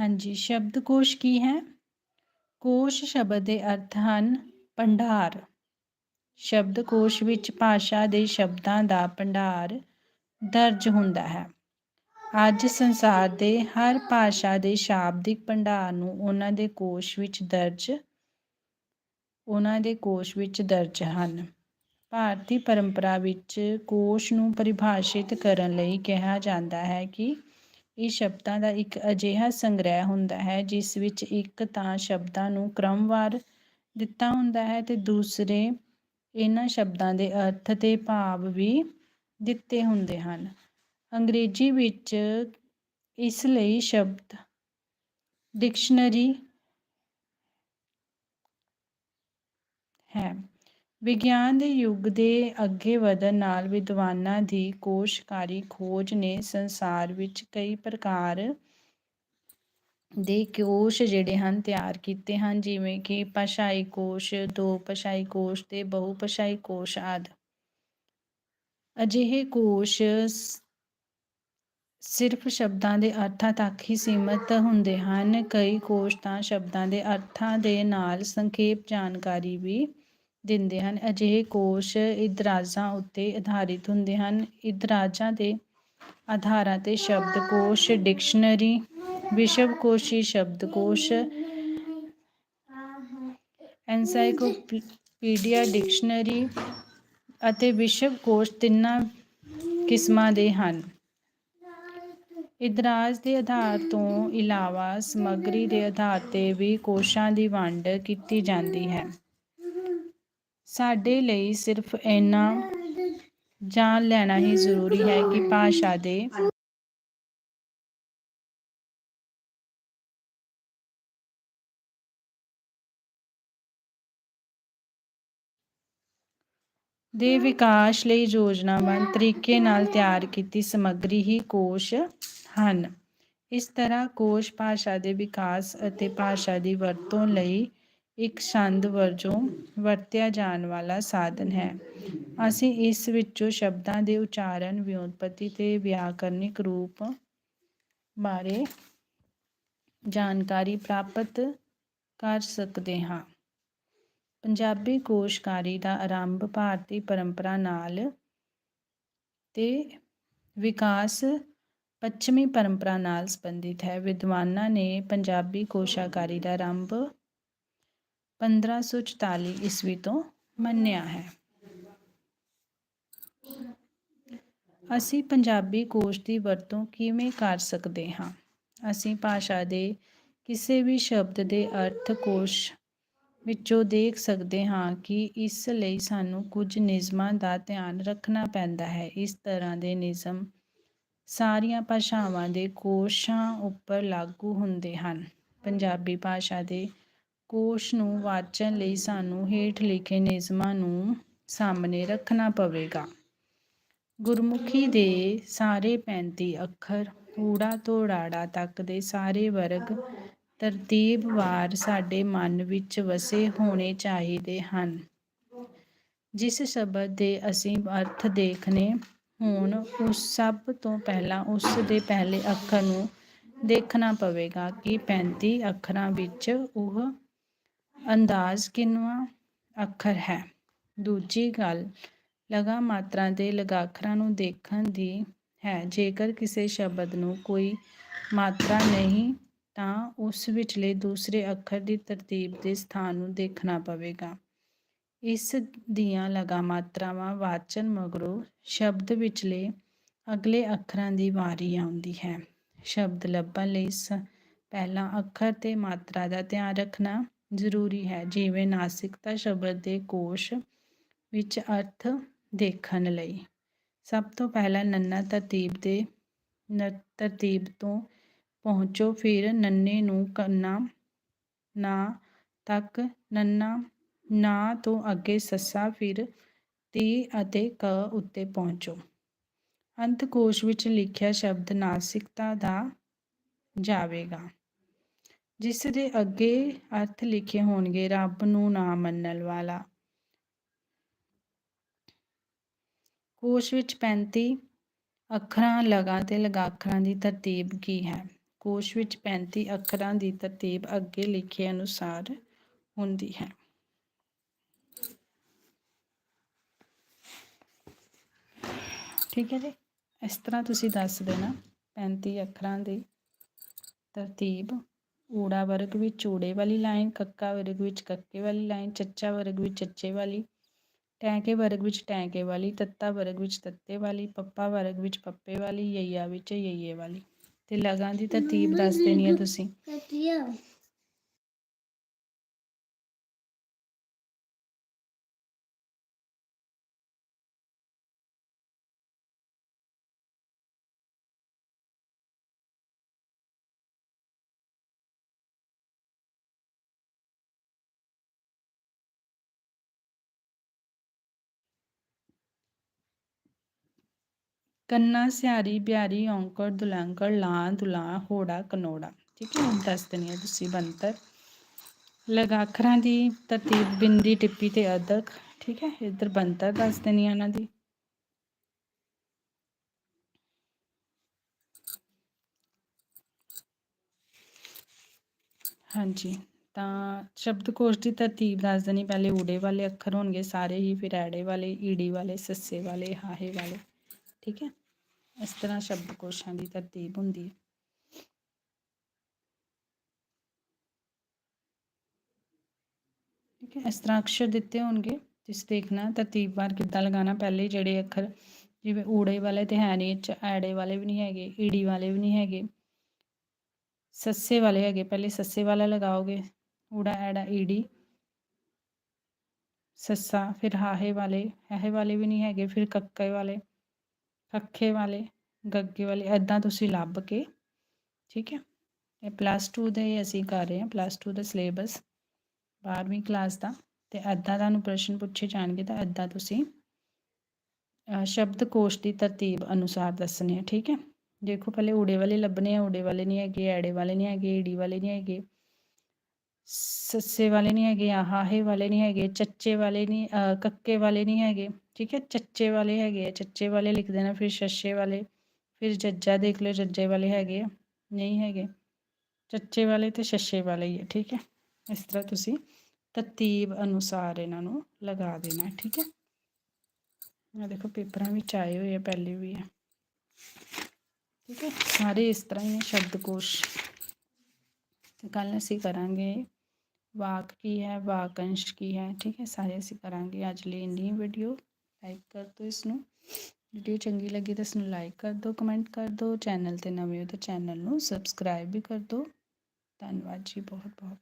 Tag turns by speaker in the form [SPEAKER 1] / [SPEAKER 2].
[SPEAKER 1] ਹਾਂਜੀ, ਸ਼ਬਦ ਕੋਸ਼ ਕੀ ਹੈ? ਕੋਸ਼ ਸ਼ਬਦ ਦੇ ਅਰਥ ਹਨ ਭੰਡਾਰ। ਸ਼ਬਦ ਕੋਸ਼ ਵਿੱਚ ਭਾਸ਼ਾ ਦੇ ਸ਼ਬਦਾਂ ਦਾ ਭੰਡਾਰ ਦਰਜ ਹੁੰਦਾ ਹੈ। ਅੱਜ ਸੰਸਾਰ ਦੇ ਹਰ ਭਾਸ਼ਾ ਦੇ ਸ਼ਾਬਦਿਕ ਭੰਡਾਰ ਨੂੰ ਉਹਨਾਂ ਦੇ ਕੋਸ਼ ਵਿੱਚ ਦਰਜ, ਉਹਨਾਂ ਦੇ ਕੋਸ਼ ਵਿੱਚ ਦਰਜ ਹਨ। ਭਾਰਤੀ ਪਰੰਪਰਾ ਵਿੱਚ ਕੋਸ਼ ਨੂੰ ਪਰਿਭਾਸ਼ਿਤ ਕਰਨ ਲਈ ਕਿਹਾ ਜਾਂਦਾ ਹੈ ਕਿ ਇਹ ਸ਼ਬਦਾਂ ਦਾ ਇੱਕ ਅਜਿਹਾ ਸੰਗ੍ਰਹਿ ਹੁੰਦਾ ਹੈ, ਜਿਸ ਵਿੱਚ ਇੱਕ ਤਾਂ ਸ਼ਬਦਾਂ ਨੂੰ ਕ੍ਰਮਵਾਰ ਦਿੱਤਾ ਹੁੰਦਾ ਹੈ ਤੇ ਦੂਸਰੇ ਇਹਨਾਂ ਸ਼ਬਦਾਂ ਦੇ ਅਰਥ ਤੇ ਭਾਵ ਵੀ ਦਿੱਤੇ ਹੁੰਦੇ ਹਨ। ਅੰਗਰੇਜ਼ੀ ਵਿੱਚ ਇਸ ਲਈ ਸ਼ਬਦ ਡਿਕਸ਼ਨਰੀ ਹੈ ਵਿਗਿਆਨ ਦੇ ਯੁੱਗ ਦੇ ਅੱਗੇ ਵਧਣ ਨਾਲ ਵਿਦਵਾਨਾਂ ਦੀ ਕੋਸ਼ਕਾਰੀ ਖੋਜ ਨੇ ਸੰਸਾਰ ਵਿੱਚ ਕਈ ਪ੍ਰਕਾਰ ਦੇ ਕੋਸ਼ ਜਿਹੜੇ ਹਨ ਤਿਆਰ ਕੀਤੇ ਹਨ, ਜਿਵੇਂ ਕਿ ਭਾਸ਼ਾਈ ਕੋਸ਼, ਦੋ ਭਾਸ਼ਾਈ ਕੋਸ਼ ਤੇ ਬਹੁ ਭਾਸ਼ਾਈ ਕੋਸ਼ ਆਦਿ। ਅਜਿਹੇ ਕੋਸ਼ ਸਿਰਫ ਸ਼ਬਦਾਂ ਦੇ ਅਰਥਾਂ ਤੱਕ ਹੀ ਸੀਮਤ ਹੁੰਦੇ ਹਨ। ਕਈ ਕੋਸ਼ ਤਾਂ ਸ਼ਬਦਾਂ ਦੇ ਅਰਥਾਂ ਦੇ ਨਾਲ ਸੰਖੇਪ ਜਾਣਕਾਰੀ ਵੀ ਦਿੰਦੇ ਹਨ। ਅਜਿਹੇ ਕੋਸ਼ ਇਦਰਾਜ਼ਾਂ ਉੱਤੇ ਆਧਾਰਿਤ ਹੁੰਦੇ ਹਨ। ਇਦਰਾਜ਼ਾਂ ਦੇ ਆਧਾਰਾਂ ਤੇ ਸ਼ਬਦ ਕੋਸ਼, ਡਿਕਸ਼ਨਰੀ, ਵਿਸ਼ਵਕੋਸ਼ੀ ਸ਼ਬਦਕੋਸ਼ ਐਨਸਾਈਕਲੋਪੀਡੀਆ, ਡਿਕਸ਼ਨਰੀ ਅਤੇ ਵਿਸ਼ਵਕੋਸ਼ ਤਿੰਨਾਂ ਕਿਸਮਾਂ ਦੇ ਹਨ। ਇਦਰਾਜ ਦੇ ਆਧਾਰ ਤੋਂ ਇਲਾਵਾ ਸਮੱਗਰੀ ਦੇ ਆਧਾਰ ਤੇ ਵੀ ਕੋਸ਼ਾਂ ਦੀ ਵੰਡ ਕੀਤੀ ਜਾਂਦੀ ਹੈ। ਸਾਡੇ ਲਈ ਸਿਰਫ ਇੰਨਾ ਜਾਣ ਲੈਣਾ ਹੀ ਜ਼ਰੂਰੀ ਹੈ ਕਿ ਭਾਸ਼ਾ ਦੇ ਦੇ ਵਿਕਾਸ ਲਈ ਯੋਜਨਾਬੱਧ ਤਰੀਕੇ ਨਾਲ ਤਿਆਰ ਕੀਤੀ ਸਮੱਗਰੀ ਹੀ ਕੋਸ਼ ਹਨ। ਇਸ ਤਰ੍ਹਾਂ ਕੋਸ਼ ਭਾਸ਼ਾ ਦੇ ਵਿਕਾਸ ਅਤੇ ਭਾਸ਼ਾ ਦੀ ਵਰਤੋਂ ਲਈ ਇੱਕ ਛੰਦ ਵਜੋਂ ਵਰਤਿਆ ਜਾਣ ਵਾਲਾ ਸਾਧਨ ਹੈ। ਅਸੀਂ ਇਸ ਵਿੱਚੋਂ ਸ਼ਬਦਾਂ ਦੇ ਉਚਾਰਨ, ਵਿਉਂਤਪਤੀ ਤੇ ਵਿਆਕਰਨਿਕ ਰੂਪ ਬਾਰੇ ਜਾਣਕਾਰੀ ਪ੍ਰਾਪਤ ਕਰ ਸਕਦੇ ਹਾਂ। ਪੰਜਾਬੀ ਕੋਸ਼ਕਾਰੀ ਦਾ ਆਰੰਭ ਭਾਰਤੀ ਪਰੰਪਰਾ ਨਾਲ ਤੇ ਵਿਕਾਸ ਪੱਛਮੀ ਪਰੰਪਰਾ ਨਾਲ ਸੰਬੰਧਿਤ ਹੈ। ਵਿਦਵਾਨਾਂ ਨੇ ਪੰਜਾਬੀ ਕੋਸ਼ਾਕਾਰੀ ਦਾ ਆਰੰਭ 1544 ਈਸਵੀ ਤੋਂ ਮੰਨਿਆ ਹੈ। ਅਸੀਂ ਪੰਜਾਬੀ ਕੋਸ਼ ਦੀ ਵਰਤੋਂ ਕਿਵੇਂ ਕਰ ਸਕਦੇ ਹਾਂ? ਅਸੀਂ ਭਾਸ਼ਾ ਦੇ ਕਿਸੇ ਵੀ ਸ਼ਬਦ ਦੇ ਅਰਥ ਕੋਸ਼ ਵਿੱਚੋਂ ਦੇਖ ਸਕਦੇ ਹਾਂ ਕਿ ਇਸ ਲਈ ਸਾਨੂੰ ਕੁਝ ਨਿਯਮਾਂ ਦਾ ਧਿਆਨ ਰੱਖਣਾ ਪੈਂਦਾ ਹੈ। ਇਸ ਤਰ੍ਹਾਂ ਦੇ ਨਿਯਮ ਸਾਰੀਆਂ ਭਾਸ਼ਾਵਾਂ ਦੇ ਕੋਸ਼ਾਂ ਉੱਪਰ ਲਾਗੂ ਹੁੰਦੇ ਹਨ। ਪੰਜਾਬੀ ਭਾਸ਼ਾ ਦੇ ਕੋਸ਼ ਨੂੰ ਵਾਚਣ ਲਈ ਸਾਨੂੰ ਹੇਠ ਲਿਖੇ ਨਿਯਮਾਂ ਨੂੰ ਸਾਹਮਣੇ ਰੱਖਣਾ ਪਵੇਗਾ। ਗੁਰਮੁਖੀ ਦੇ ਸਾਰੇ 35 ਅੱਖਰ ਊੜਾ ਤੋਂ ੜਾੜਾ ਤੱਕ ਦੇ ਸਾਰੇ ਵਰਗ ਤਰਤੀਬਵਾਰ ਸਾਡੇ ਮਨ ਵਿੱਚ ਵਸੇ ਹੋਣੇ ਚਾਹੀਦੇ ਹਨ। ਜਿਸ ਸ਼ਬਦ ਦੇ ਅਸੀਂ ਅਰਥ ਦੇਖਣੇ ਹੋਣ, ਉਸ ਸਭ ਤੋਂ ਪਹਿਲਾਂ ਉਸ ਦੇ ਪਹਿਲੇ ਅੱਖਰ ਨੂੰ ਦੇਖਣਾ ਪਵੇਗਾ ਕਿ 35 ਅੱਖਰਾਂ ਵਿੱਚ ਉਹ ਅੰਦਾਜ਼ ਕਿੰਨਵਾਂ ਅੱਖਰ ਹੈ? ਦੂਜੀ ਗੱਲ, ਲਗਾ ਮਾਤਰਾ ਦੇ ਲਗਾਖਰਾਂ ਨੂੰ ਦੇਖਣ ਦੀ ਹੈ। ਜੇਕਰ ਕਿਸੇ ਸ਼ਬਦ ਨੂੰ ਕੋਈ ਮਾਤਰਾ ਨਹੀਂ, ਤਾਂ ਉਸ ਵਿਚਲੇ ਦੂਸਰੇ ਅੱਖਰ ਦੀ ਤਰਤੀਬ ਦੇ ਸਥਾਨ ਨੂੰ ਦੇਖਣਾ ਪਵੇਗਾ। ਇਸ ਦੀਆਂ ਲਗਾ ਮਾਤਰਾਵਾਂ ਵਾਚਨ ਮਗਰੋਂ ਸ਼ਬਦ ਵਿਚਲੇ ਅਗਲੇ ਅੱਖਰਾਂ ਦੀ ਵਾਰੀ ਆਉਂਦੀ ਹੈ। ਸ਼ਬਦ ਲੱਭਣ ਲਈ ਪਹਿਲਾਂ ਅੱਖਰ ਤੇ ਮਾਤਰਾ ਦਾ ਧਿਆਨ ਰੱਖਣਾ ਜ਼ਰੂਰੀ ਹੈ। ਜਿਵੇਂ ਨਾਸਿਕਤਾ ਸ਼ਬਦ ਦੇ ਕੋਸ਼ ਵਿੱਚ ਅਰਥ ਦੇਖਣ ਲਈ। ਸਭ ਤੋਂ ਪਹਿਲਾਂ ਨੰਨਾ ਤਰਤੀਬ ਦੇ ਤਰਤੀਬ ਤੋਂ ਪਹੁੰਚੋ। ਫਿਰ ਨੰਨੇ ਨੂੰ ਕੰਨਾ, ਨਾ ਤੱਕ, ਨੰਨਾ, ਨਾ ਤੋਂ ਅੱਗੇ ਸੱਸਾ, ਫਿਰ ਤੀ ਅਤੇ ਕ ਉੱਤੇ ਪਹੁੰਚੋ। ਅੰਤ ਕੋਸ਼ ਵਿੱਚ ਲਿਖਿਆ ਸ਼ਬਦ ਨਾਸਿਕਤਾ ਦਾ ਜਾਵੇਗਾ। ਜਿਸ ਦੇ ਅੱਗੇ ਅਰਥ ਲਿਖੇ ਹੋਣਗੇ, ਰੱਬ ਨੂੰ ਨਾ ਮੰਨਣ ਵਾਲਾ। ਕੋਸ਼ ਵਿੱਚ 35 ਅੱਖਰਾਂ ਲਗਾ ਤੇ ਲਗਾਖਰਾਂ ਦੀ ਤਰਤੀਬ ਕੀ ਹੈ? ਕੋਸ਼ ਵਿੱਚ 35 ਅੱਖਰਾਂ ਦੀ ਤਰਤੀਬ ਅੱਗੇ ਲਿਖੇ ਅਨੁਸਾਰ ਹੁੰਦੀ ਹੈ। ਠੀਕ ਹੈ ਜੀ? ਇਸ ਤਰ੍ਹਾਂ ਤੁਸੀਂ ਦੱਸ ਦੇਣਾ 35 ਅੱਖਰਾਂ ਦੀ ਤਰਤੀਬ ਊੜਾ ਵਰਗ ਵਿੱਚ ਊੜੇ ਵਾਲੀ ਲਾਈਨ ਕੱਕਾ ਵਰਗ ਵਿੱਚ ਕੱਕੇ ਵਾਲੀ ਲਾਈਨ ਚੱਚਾ ਵਰਗ ਵਿੱਚ ਚੱਚੇ ਵਾਲੀ, ਟੈਂਕੇ ਵਰਗ ਵਿੱਚ ਟੈਂਕੇ ਵਾਲੀ, ਤੱਤਾ ਵਰਗ ਵਿੱਚ ਤੱਤੇ ਵਾਲੀ, ਪੱਪਾ ਵਰਗ ਵਿੱਚ ਪੱਪੇ ਵਾਲੀ, ਯਈਆ ਵਿੱਚ ਯਈਏ ਵਾਲੀ। ਤੇ ਲਗਾਂ ਦੀ ਤਰਤੀਬ ਦੱਸ ਦੇਣੀ ਹੈ ਤੁਸੀਂ। ਕੰਨਾ, ਸਿਆਰੀ, ਬਿਆਰੀ, ਔਂਕੜ ਦੁਲੰਕੜ ਲਾਂ ਦੁਲਾਂ ਹੋੜਾ, ਕਨੋੜਾ। ਠੀਕ ਹੈ, ਹੁਣ ਦੱਸ ਦੇਣੀ ਹੈ ਤੁਸੀਂ ਬੰਤਰ ਲਗਾਖਰਾਂ ਦੀ ਤਰਤੀਬ ਬਿੰਦੀ, ਟਿੱਪੀ ਤੇ ਅਦਕ ਠੀਕ ਹੈ, ਇੱਧਰ ਬੰਤਰ ਦੱਸ ਦੇਣੀ ਹੈ ਇਹਨਾਂ ਦੀ। ਹਾਂਜੀ, ਤਾਂ ਸ਼ਬਦਕੋਸ਼ ਦੀ ਤਰਤੀਬ ਦੱਸ ਦੇਣੀ, ਪਹਿਲੇ ਊੜੇ ਵਾਲੇ ਅੱਖਰ ਹੋਣਗੇ, ਸਾਰੇ ਹੀ, ਫਿਰ ਐੜੇ ਵਾਲੇ, ਈੜੀ ਵਾਲੇ, ਸੱਸੇ ਵਾਲੇ, ਹਾਹੇ ਵਾਲੇ। ਠੀਕ ਹੈ ਇਸ ਤਰ੍ਹਾਂ ਸ਼ਬਦਕੋਸ਼ਾਂ ਦੀ ਤਰਤੀਬ ਹੁੰਦੀ ਹੈ ਠੀਕ ਹੈ ਇਸ ਤਰ੍ਹਾਂ ਅਕਸ਼ਰ ਦਿੱਤੇ ਹੋਣਗੇ ਤੁਸੀਂ ਦੇਖਣਾ ਤਰਤੀਬਵਾਰ ਕਿੱਦਾਂ ਲਗਾਉਣਾ ਪਹਿਲੇ ਜਿਹੜੇ ਅੱਖਰ ਜਿਵੇਂ ਊੜੇ ਵਾਲੇ ਤੇ ਹੈ ਨਹੀਂ ਚ ਐੜੇ ਵਾਲੇ ਵੀ ਨਹੀਂ ਹੈਗੇ ਈੜੀ ਵਾਲੇ ਵੀ ਨਹੀਂ ਹੈਗੇ ਸੱਸੇ ਵਾਲੇ ਹੈਗੇ ਪਹਿਲੇ ਸੱਸੇ ਵਾਲਾ ਲਗਾਓਗੇ ਊੜਾ ਐੜਾ ਈੜੀ ਸੱਸਾ ਫਿਰ ਹਾਹੇ ਵਾਲੇ ਹਾਹੇ ਵਾਲੇ ਵੀ ਨਹੀਂ ਹੈਗੇ ਫਿਰ ਕੱਕੇ ਵਾਲੇ ਕੱਖੇ ਵਾਲੇ, ਗੱਗੇ ਵਾਲੇ ਐਦਾਂ ਤੁਸੀਂ ਲੱਭ ਕੇ, ਠੀਕ ਹੈ? ਇਹ ਪਲੱਸ 2 ਦੇ ਅਸੀਂ ਕਰ ਰਹੇ ਹਾਂ ਪਲੱਸ 2 ਦਾ ਸਿਲੇਬਸ 12ਵੀਂ ਕਲਾਸ ਦਾ, ਤੇ ਐਦਾਂ ਤੁਹਾਨੂੰ ਪ੍ਰਸ਼ਨ ਪੁੱਛੇ ਜਾਣਗੇ ਤਾਂ ਐਦਾਂ ਤੁਸੀਂ ਸ਼ਬਦ ਕੋਸ਼ ਦੀ ਤਰਤੀਬ ਅਨੁਸਾਰ ਦੱਸਣੇ ਆ, ਠੀਕ ਹੈ? ਦੇਖੋ ਪਹਿਲੇ ਊੜੇ ਵਾਲੇ ਲੱਭਣੇ ਆ, ਊੜੇ ਵਾਲੇ ਨਹੀਂ ਹੈਗੇ, ਐੜੇ ਵਾਲੇ ਨਹੀਂ ਹੈਗੇ, ਈੜੀ ਵਾਲੇ ਨਹੀਂ ਹੈਗੇ, ਸੱਸੇ ਵਾਲੇ ਨਹੀਂ ਹੈਗੇ ਆਹਾਹੇ ਵਾਲੇ ਨਹੀਂ ਹੈਗੇ, ਚੱਚੇ ਵਾਲੇ ਨਹੀਂ ਕੱਕੇ ਵਾਲੇ ਨਹੀਂ ਹੈਗੇ ਠੀਕ ਹੈ ਚੱਚੇ ਵਾਲੇ ਹੈਗੇ ਆ ਚੱਚੇ ਵਾਲੇ ਲਿਖ ਦੇਣਾ ਫਿਰ ਛੱਛੇ ਵਾਲੇ ਫਿਰ ਜੱਜਾ ਦੇਖ ਲਓ ਜੱਜੇ ਵਾਲੇ ਹੈਗੇ ਆ ਨਹੀਂ ਹੈਗੇ ਚੱਚੇ ਵਾਲੇ ਤੇ ਛੱਛੇ ਵਾਲੇ ਹੀ ਹੈ ਠੀਕ ਹੈ ਇਸ ਤਰ੍ਹਾਂ ਤੁਸੀਂ ਤਰਤੀਬ ਅਨੁਸਾਰ ਇਹਨਾਂ ਨੂੰ ਲਗਾ ਦੇਣਾ ਠੀਕ ਹੈ ਆ ਦੇਖੋ ਪੇਪਰਾਂ ਵਿੱਚ ਆਏ ਹੋਏ ਆ ਪਹਿਲੇ ਵੀ ਹੈ ਠੀਕ ਹੈ ਸਾਰੇ ਇਸ ਤਰ੍ਹਾਂ ਹੀ ਨੇ ਸ਼ਬਦਕੋਸ਼ ਤੇ ਕੱਲ ਅਸੀਂ ਕਰਾਂਗੇ ਵਾਕ ਕੀ ਹੈ ਵਾਕੰਸ਼ ਕੀ ਹੈ ਠੀਕ ਹੈ ਸਾਰੇ ਅਸੀਂ ਕਰਾਂਗੇ ਅੱਜ ਲਈ ਇੰਨੀ ਵੀਡੀਓ ਲਾਈਕ ਕਰ ਦਿਓ ਇਸ ਨੂੰ ਵੀਡੀਓ ਚੰਗੀ ਲੱਗੀ ਤਾਂ ਇਸ ਨੂੰ ਲਾਈਕ ਕਰ ਦਿਓ ਕਮੈਂਟ ਕਰ ਦਿਓ ਚੈਨਲ ਤੇ ਨਵੇਂ ਹੋ ਤਾਂ ਚੈਨਲ ਨੂੰ ਸਬਸਕ੍ਰਾਈਬ ਵੀ ਕਰ ਦਿਓ ਧੰਨਵਾਦ ਜੀ ਬਹੁਤ ਬਹੁਤ